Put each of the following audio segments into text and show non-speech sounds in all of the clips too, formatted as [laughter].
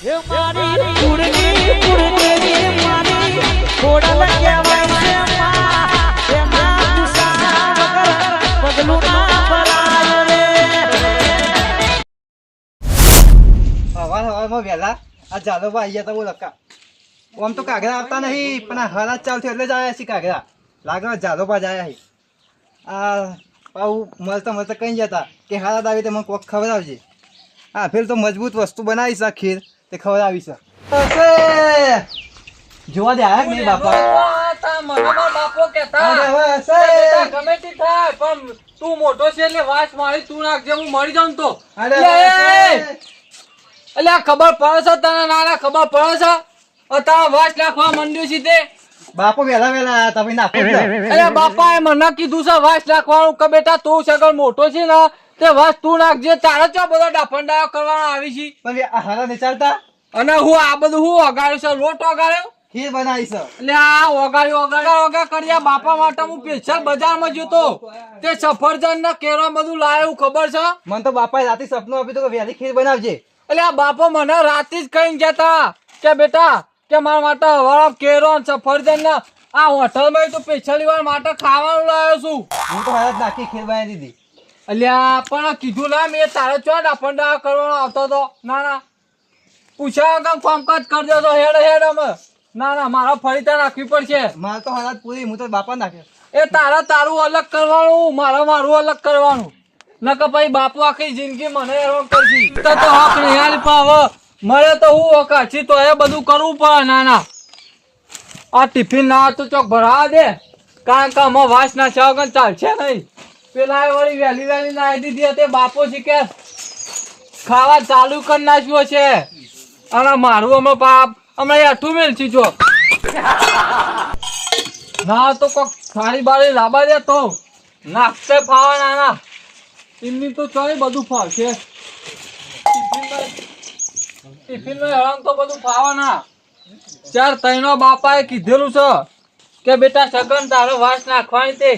એ મારી કુળની કુળદેવી મારી ખોડલ કહેવાય છે માં. એના ગુસ્સા વગર પગલું ના ભરાય રે. હવાર હવારમાં વહેલા આ જાદવબા આવી ગયા તા બોલ અક્કા આમ તો કાગરા આવતા નહીં પણ આ હરાજ ચાલુ એટલે જ આવ્યા છીએ કાગરા લાગે જાદવબા જ આવ્યા આ પાઉ મળતા મળતા કઈ જતા કે હરાજ આવી તો મને કોક આવજે હા ફેર તો મજબૂત વસ્તુ બનાવીશ આ ખીર તે ખવડાવી છે જોવા દે આયા નહીં બાપા બાપો કેતા અરે હવે હશે. ગમે તે થાય પણ તું મોટો છે એટલે વાસ મારી તું નાખજે હું મરી જાઉં તો અરે એ! હશે. એટલે ખબર પડે છે તને નાના ખબર પડે છે અત્યારે વાસ નાખવા માંડ્યું છે તે બાપો વહેલા વહેલા આયા નાખો ને. અરે મને કીધું છે વાસ નાખવાનું કે બેટા તું સગળ મોટો છે ને તે વાસ તું નાખજે તારે ચો બધો ડાફંડા કરવાનો આવી છે પણ આ નહીં ચાલતા અને હું આ બધું હું વગાડ્યું છે? લોટ વગાડ્યો ખીર બનાવીશ એટલે આ ઓગાળી ઓગાળી ઓગા કર્યા. બાપા માટે હું સ્પેશિયલ બજારમાં જતો તે. સફરજન ને કેરો બધું લાવ્યું ખબર છે? મને તો બાપાએ રાતે સપનું આપ્યું હતું કે વહેલી ખીર બનાવજે. એટલે આ બાપો મને રાતે જ કહીને જતા કે બેટા કે મારા માટે હવાળા કેરો સફરજન ને આ હોટલમાં તો સ્પેશિયલ વાર માટે ખાવાનું લાવ્યો છું. હું તો નાખી ખીર બનાવી દીધી. અલ્યા પણ કીધું ના મેં તારે ચો ડાફંડા કરવાનો આવતો તો. ના ના. પૂછ્યા વગર કામકાજ કરજો તો હેડ હેડ અમે. ના ના મારા ફરીતા નાખવી પડશે. મારે તો હાલત પૂરી હું તો બાપા નાખે. એ તારા તારું અલગ કરવાનું મારા મારું અલગ કરવાનું. નકર પછી બાપુ આખી જિંદગી મને હેરાન કરશી. તો તો હક નહીં પાવ. મળે તો હું હકાછી તો એ બધું કરવું પડે ના ના. આ ટિફિન ના તો ચોક ભરાવા દે. કારણ કે અમે વાસ ના છે વગર ચાલશે નહીં. પેલા વળી વહેલી વહેલી નાઈ દીધી હતી બાપો શીખે ખાવા ચાલુ કરી નાખ્યો છે. અને મારું અમે બાપ. અમે અઠું મેલછી છો ના, તો કોક સારી બાળી લાબા દે તો. નાખતે ફાવે નાના એમની તો ચોય બધું ફાવશે. ટિફિન નો હળંગ તો બધું ફાવાના ચાર તઈનો બાપાએ કીધેલું છે કે બેટા, સગન તારો વાસ નાખવાની તે.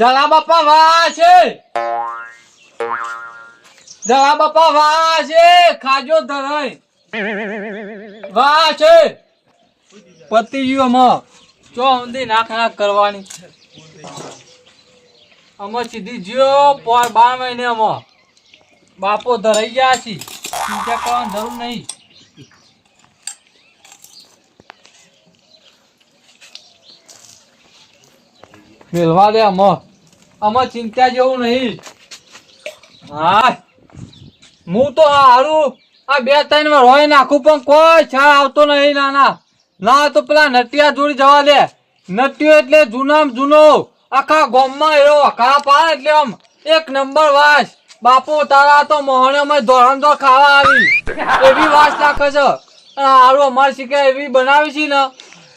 જલા બાપા વાહ છે. જલા બાપા વાહ છે. ખાજો ધરાય. છે. પતિ ગયું આમાં ચો ઊંધી નાખ નાખ કરવાની અમે સીધી જ્યો પોર બાર મહિને અમે, બાપો ધરાઈ ગયા છે. ચિંતા કરવાની જરૂર નહીં. મેળવા દે અમે. અમે ચિંતા જેવું નહીં. હા હું તો હારું, આ બે ત્રણ વાર હોય નાખું, પણ કોઈ છાળ આવતો નહીં, નાના. ના તો પેલા નટિયા જોડી જવા દે. નટિયો એટલે જૂનામ જૂનો. આખા ગામમાં એવો અખા પાડે એટલે આમ એક નંબર વાસ. બાપુ, તારા તો મોહણમાં ધોરણ તો ખાવા આવી. એવી વાસ નાખે છે. અને હારું અમારે શીખે એવી બનાવી છે ને,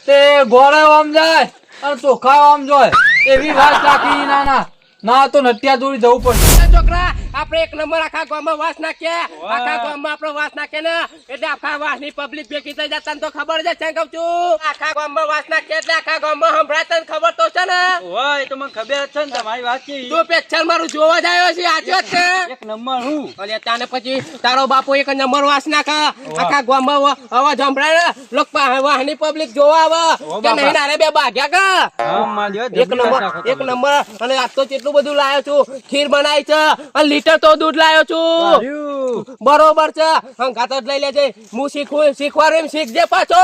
તે ગોળે આમ જાય અને ચોખા આમ જોય. એવી વાસ નાખી નાના. ના તો નટિયા જોડી જવું પડશે. છોકરા આપણે એક નંબર આખા ગામમાં વાસ નાખીએ. આખા ગામમાં આપણે વાસ નાખે ને. એટલે આખા વાસની પબ્લિક ભેગી થઈ જતા તો ખબર છે છે કહું છું? આખા ગામમાં વાસ નાખીએ એટલે આખા ગામમાં સંભળાતા ખબર તો છે ને? હોય તો મને ખબર છે ને તમારી વાત છે. તું પેચ્છર મારું જોવા જ આવ્યો છે આજે જ છે એક નંબર હું? અલ્યા તાને પછી તારો બાપો એક નંબર વાસ નાખે. આખા ગામમાં અવાજ સંભળાય લોક વાહની પબ્લિક જોવા આવે. કે નહીં નારે બે ભાગ્યા કા? એક નંબર એક નંબર અને આજ તો કેટલું બધું લાવ્યો છું. ખીર બનાવી છે. અને લીટર તો દૂધ લાવ્યો. છું બરોબર છે. હંગાત જ લઈ લેજે. હું શીખવું શીખવાડું એમ શીખજે પાછો.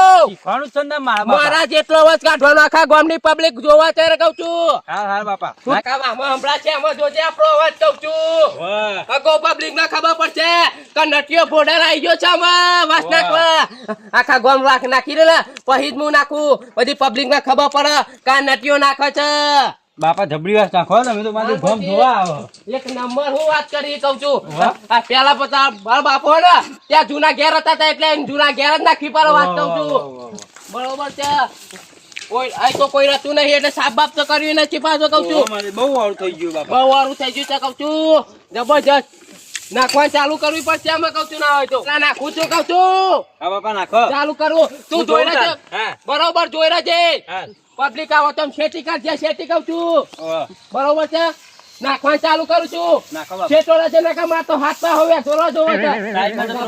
મારા જેટલો અવાજ કાઢવાનો આખા ગામની પબ્લિક જોવા ત્યારે કહું છું. આખા ગામમાં હમણાં છે એમાં જોજે આપણો અવાજ કહું છું. અગો પબ્લિક ના ખબર પડશે કે નટિયો બોર્ડર આવી ગયો છે આમાં. આખા ગામ રાખ નાખી લે. પછી જ હું નાખું. પછી પબ્લિક ને ખબર પડે કે નટિયો નાખે છે. બાપા જબરી વાસ નાખો તમે તો મારું ભમ જોવા આવો. એક નંબર હું વાત કરી કઉ છું. આ પેલા પતા મારા બાપો ને ત્યાં જૂના ઘેર હતા તા એટલે જૂના ઘેર જ નાખી પર વાત કઉ છું. બરોબર છે. કોઈ આ તો કોઈ રહેતું નહીં એટલે સાફ બાપ તો કર્યું નથી પાછો કઉ છું. બહુ વાળું થઈ ગયું બાપા. બહુ વારું થઈ ગયું છે કઉ છું. જબરજસ્ત. નાખવાનું ચાલુ કરવી પડશે અમે કઉ છું ના હોય તો. ના નાખું છું કઉ છું. હા બાપા નાખો. ચાલુ કરવું તું જોઈ રહ્યા બરોબર જોઈ રહ્યા પબ્લિક આવો તો શેટી કાઢજે શેટી કહું છું. બરોબર છે? નાખવાનું ચાલુ કરું છું. બાપા. છે નાખા માર તો હાથ પા હવે જોરો જોવો છે.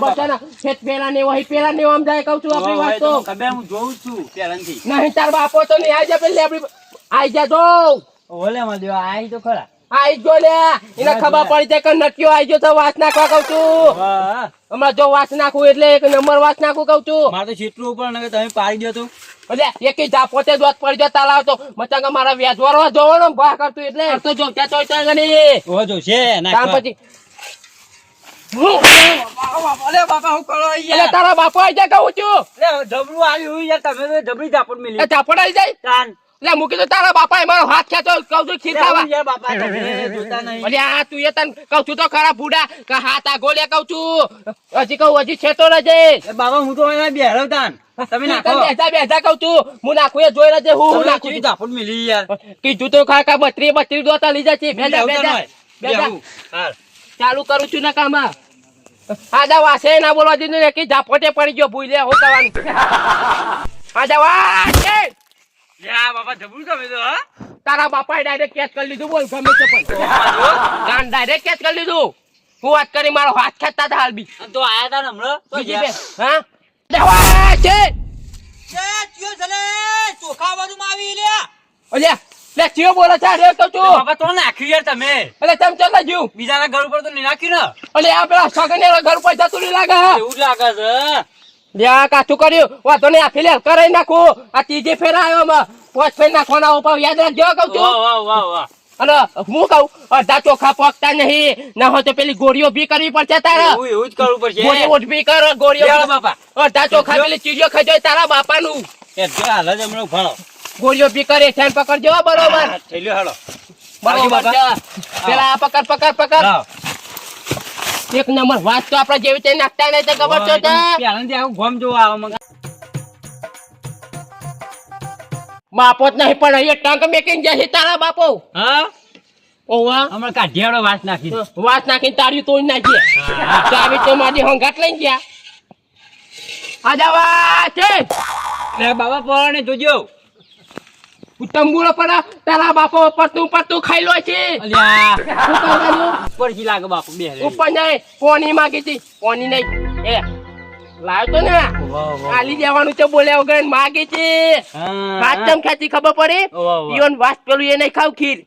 બચાના છેટ પેલા ને? વહી પેલા ને આમ જાય કહું છું આપણી વાત તો હું જોઉં છું પેલાથી નહીં તાર બાપો તો નહીં આઈ જા પેલી આપણી આઈ જા જો ઓલે માં દેવા આઈ તો ખરા. આઈ જો લે. એને ખબર પડી જાય કે નટિયો આઈ ગયો તો વાસ નાખવા કઉ છું. હમણાં જો વાસ નાખું એટલે એક નંબર વાસ નાખું કઉ છું. મારે તો છેટલું ઉપર તમે પાડી દો તું. એટલે એક જા પોતે દોત પડી જાય તાલા તો મચાંગા મારા વ્યાજ વાળવા જોવાનો ભા કરતું એટલે. તો જો ત્યાં તો ત્યાં ગણી. ઓ જો છે કામ પછી તારા બાપો આઈ જાય કહું છું. જબરું આવ્યું યાર તમે જબરી જાપડ મિલી. ઝાપડ આઈ જાય? એટલે મૂકી તો તારા બાપાએ મારો હાથ ખેંચો કહું છું ખીર ખાવા બાપા તમે જોતા નહીં. અરે આ તું એ તને કહું છું તો ખરા બુડા કે હાથ આ ગોલે કહું છું. હજી કહું હજી છેતો રહેજે એ બાબા હું તો અહીંયા બેહરો તાન. તમે નાખો. બેસા બેસા કહું છું. હું નાખું એ જોઈ રહેજે હું હું નાખું કેવી મિલી યાર. કીધું તો ખરા કા બત્રી બત્રી દોતા લઈ જશે. હાલ. ચાલુ કરું છું ના કામા આજા વાસે ના બોલવા દીધું ને કે ઝાપોટે પડી ગયો ભૂલે હું કરવાનું આજા વાસે યા બાપા જબરું તમે તો હા? તારા બાપાએ ડાયરેક્ટ કેચ કરી લીધું બોલ ગમે તે પણ. ગાન ડાયરેક્ટ કેચ કરી લીધું. હું વાત કરી મારો હાથ ખેંચતા હતા હાલબી તો આયા તા હમણાં? તો ગયા. હા? દેવા છે. ઓલ્યા લે ચિયો બોલે છે રે કહું છું બાપા તો નાખ્યું યાર તમે. એટલે તેમ ચાલતા જ્યું બીજાના ઘર ઉપર તો નહીં નાખ્યું ને? એટલે આ પેલા સગને ઘર ઉપર જતું નહીં લાગે એવું લાગે છે. લ્યા કાઠું કર્યું. વાંધો નહીં આ ફિલેલ કરાઈ નાખું. આ ત્રીજી ફેર આવ્યો માં પોચ ફેર નાખવાના ઉપર યાદ રાખજો કઉ છું. અને હું કઉ અડધા ચોખા પકતા નહીં. ના હોય તો પેલી ગોળીઓ બી કરવી પડશે તારા. એવું જ કરવું પડશે. ગોળી ઓઢ બી કર ગોળીઓ બાપા. અડધા ચોખા પેલી ચીજો ખાઈ તારા બાપાનું. એ જો હાલ જ હમણાં ઉભારો ગોળીઓ બી કરે છે પકડજો બરોબર. થેલ્યો હાલો. બરોબર પેલા આ પકડ પકડ પકડ. એક નંબર વાત તો આપડે જેવી તે નાખતા નહીં તો ખબર છો? આખું ગોમ જોવા આવે મગા. બાપો જ નહીં પણ અહીંયા ટંક મેકીને જશે તારા બાપો. હા? ઓવા. હમણાં કાઢિયાળો વાસ નાખી. વાત નાખીને તારી તોડી નાખીએ ચાવી તો મારી હંગાટ લઈ ગયા. છે. બાબા પરાણે જોજો. તંબુરો પર તારા બાપો પતું પતું ખાઈ લો છે. ઉપરથી લાગે બાપુ બે ઉપર નહીં પોની માગી હતી. પોની નહીં. એ લાવ્યો તો ને. ખાલી જવાનું છે બોલ્યા વગર માગી છે. વાત ચમ ખાતી ખબર પડે. ઈવન વાસ પેલું એ નહીં ખાવ ખીર.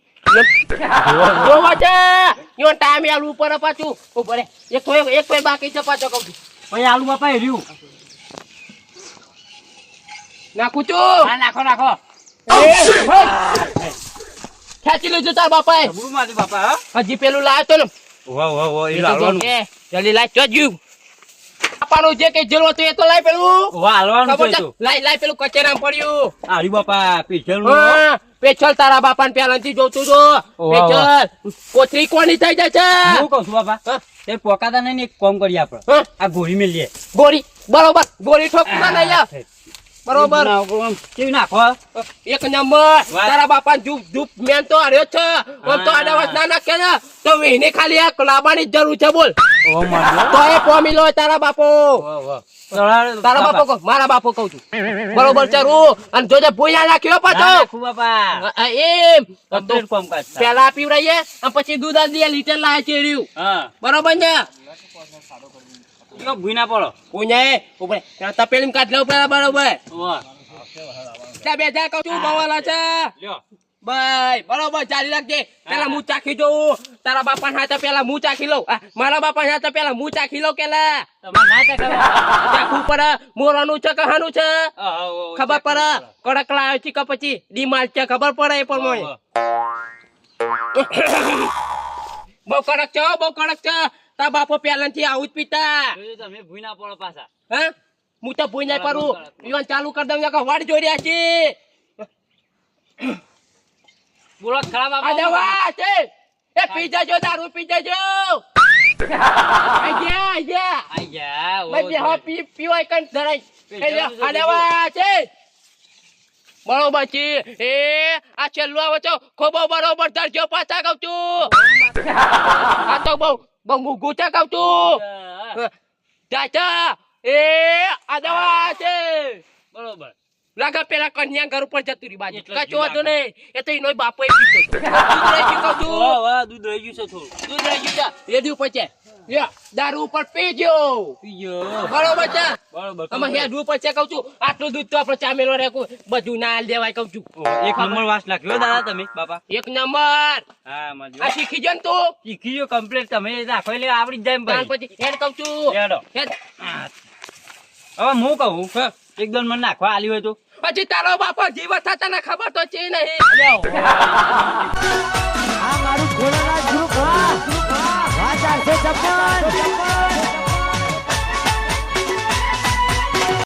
જોવા છે. ઈવન ટાઈમ આલું ઉપર પાછું. ઉપર એક કોઈ એક કોઈ બાકી છે પાછો કહું પછી આલુ બાપા નાખું છું. નાખો. ખેંચી લીધું તાર બાપા હજી પેલું લાવ્યો તો ને વાહ વાહ વાહ એ તો જો, એ, જલ્દી લાય ચોજ્યું જે કઈ જેલો હતું એ તો લાય પેલું વાહ હાલવાનું છે છે લાય લાય પેલું કચેરામાં પડ્યું આર્યું બાપા પીછળ પેચલ તારા બાપાને પહેલાથી જોતું જો પેચલ કોથળી કોની થઈ જાય છે હું કહું છું બાપા તે પોકાતા નહીં ને એક કોમ કરીએ આપણે આ ગોળી મેલીએ ગોળી બરોબર ગોળી ઠોકતા નહીં. બરોબર. કેવી નાખો એક નંબર. તારા બાપા જુપ જુપ મેન તો હાર્યો છે. ઓમ તો આડા ના નાખે ને તો વેને ખાલી આ લાવવાની જરૂર છે બોલ. તો એ પોમી લો તારા બાપો. તારા બાપો. મારા બાપો કહું છું. બરોબર છે રૂ. અને જોજે ભૂયા નાખ્યો પાછો. બાપા. એમ. પેલા પીવડાઈએ અને પછી દૂધ આ લીટર લાવે છે બરોબર ને કયો ભૂઈ ના પડો. પૂજાએ ઉપર તપેલી કાઢ લે ઉપર બરોબર વાહ ત્યાં બે જા કહું છું બવાલા છે. લ્યો. ભાઈ બરોબર ચાલી રાખજે. પેલા હું ચાખી જોઉં. તારા બાપા હાથે પેલા હું ચાખી લઉં. મારા બાપા હાથે પેલા હું ચાખી લઉં ના ચાખવા. પડે. મોરાનું છે કહાનું છે? ખબર પડે. કડક લાવે છે કે પછી ડીમાલ છે ખબર પડે એ બહુ કડક છે બહુ કડક છે. તારા બાપો પહેલાથી આવું જ પીતા. તમે ભૂઈ ના પડો પાછા. હા? હું તો ભૂઈ નહીં પડું. ઈવન ચાલુ કરી દઉં વાડ જોઈ રહ્યા છે. બોલો ખરાબ આ છે. એ પી જજો દારૂ પી જજો. [laughs] આઈ ગયા ઓ, ભાઈ બેહો પી પીવાય કન ધરાય. લ્યો, છે. બરોબર છે. એ આ છેલ્લું આવો છો. ખોબો બરોબર ધરજો પાછા કહું છું. [laughs] આ તો બહુ છું હા, ચાચા એ આ દવા છે બરોબર લાગે પેલા કન્યા ઘર ઉપર જતું રહ્યું બાજુ કચો હતો ને એ તો એનો બાપો પીતો હતો. દૂધ રહી ગયું છું. દૂધ રહી ગયું છે થોડું દૂધ રહી ગયું છે. રેડી ઉપર છે દારૂ ઉપર પીજો બરોબર છે અમે છું. આટલું દૂધ તો આપણે ચામેલો બધું ના દેવાય કહું છું. ને તું? શીખી કમ્પ્લીટ તમે રાખો એટલે પછી હેડ કહું છું. હવે હું કહું એક મને નાખવા આલી હોય તો? પછી તારો બાપો જીવત થતા ને ખબર તો છે નહીં મારું